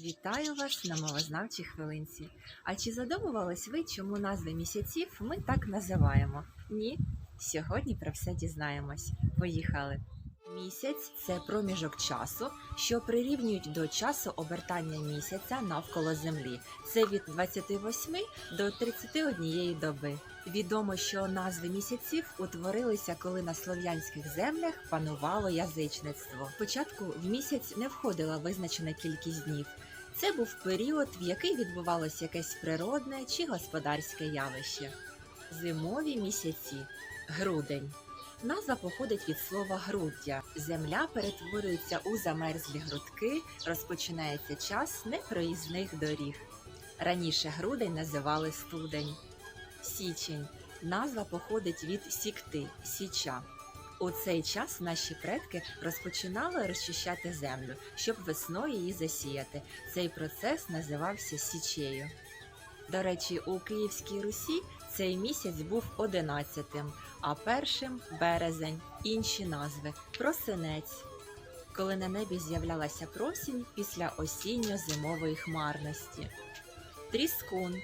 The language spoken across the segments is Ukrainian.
Вітаю вас на мовознавчій хвилинці. А чи задумувались ви, чому назви місяців ми так називаємо? Ні? Сьогодні про все дізнаємось. Поїхали. Місяць це проміжок часу, що прирівнюють до часу обертання місяця навколо Землі. Це від 28 до 31 доби. Відомо, що назви місяців утворилися, коли на слов'янських землях панувало язичництво. Спочатку в місяць не входила визначена кількість днів. Це був період, в який відбувалося якесь природне чи господарське явище. Зимові місяці грудень. Назва походить від слова груддя. Земля перетворюється у замерзлі грудки, розпочинається час непроїзних доріг. Раніше грудень називали студень. Січень. Назва походить від сікти січа. У цей час наші предки розпочинали розчищати землю, щоб весною її засіяти. Цей процес називався січею. До речі, у Київській Русі цей місяць був одинадцятим, а першим березень, інші назви просинець. Коли на небі з'являлася просінь після осінньо-зимової хмарності. Тріскун,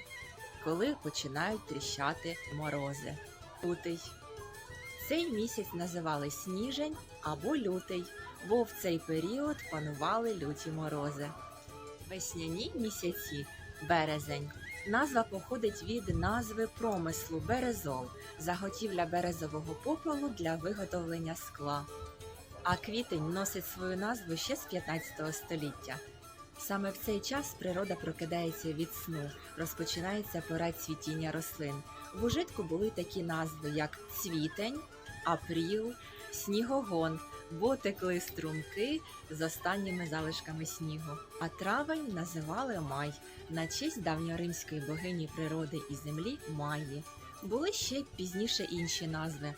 коли починають тріщати морози. Лютий. Цей місяць називали сніжень або лютий, бо в цей період панували люті морози. Весняні місяці березень. Назва походить від назви промислу березол, заготівля березового попелу для виготовлення скла. А квітень носить свою назву ще з 15 століття. Саме в цей час природа прокидається від сну, розпочинається пора цвітіння рослин. В ужитку були такі назви, як цвітень, апріл, снігогон, бо текли струмки з останніми залишками снігу. А травень називали май на честь давньоримської богині природи і землі Майї. Були ще пізніше інші назви: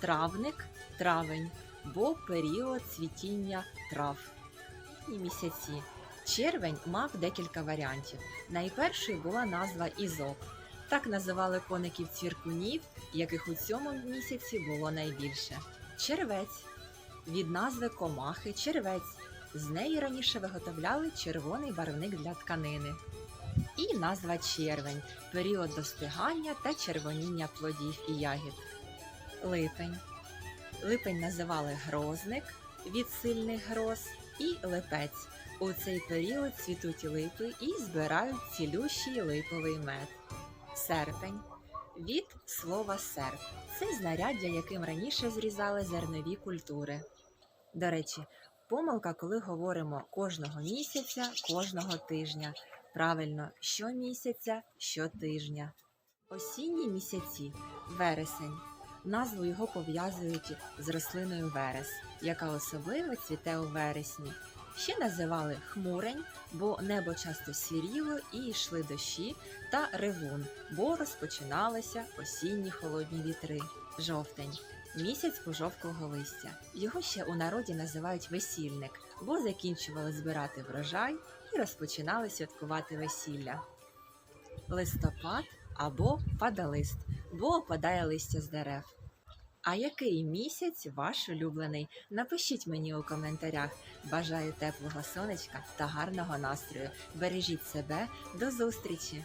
травник, травень, бо період цвітіння трав. І місяці. Червень мав декілька варіантів. Найпершою була назва Ізок. Так називали коників цвіркунів, яких у цьому місяці було найбільше. Червець від назви комахи червець. З неї раніше виготовляли червоний барвник для тканини. І назва червень період достигання та червоніння плодів і ягід. Липень. Липень називали грозник від сильних гроз і липець. У цей період цвітуть липи і збирають цілющий липовий мед. Серпень від слова серп. Це знаряддя, яким раніше зрізали зернові культури. До речі, помилка, коли говоримо кожного місяця, кожного тижня. Правильно, щомісяця, щотижня. Осінні місяці вересень. Назву його пов'язують з рослиною верес, яка особливо цвіте у вересні. Ще називали хмурень, бо небо часто сіріло і йшли дощі, та ревун, бо розпочиналися осінні холодні вітри. Жовтень місяць пожовклого листя. Його ще у народі називають весільник, бо закінчували збирати врожай і розпочинали святкувати весілля. Листопад або падалист, бо опадає листя з дерев. А який місяць ваш улюблений? Напишіть мені у коментарях. Бажаю теплого сонечка та гарного настрою. Бережіть себе. До зустрічі!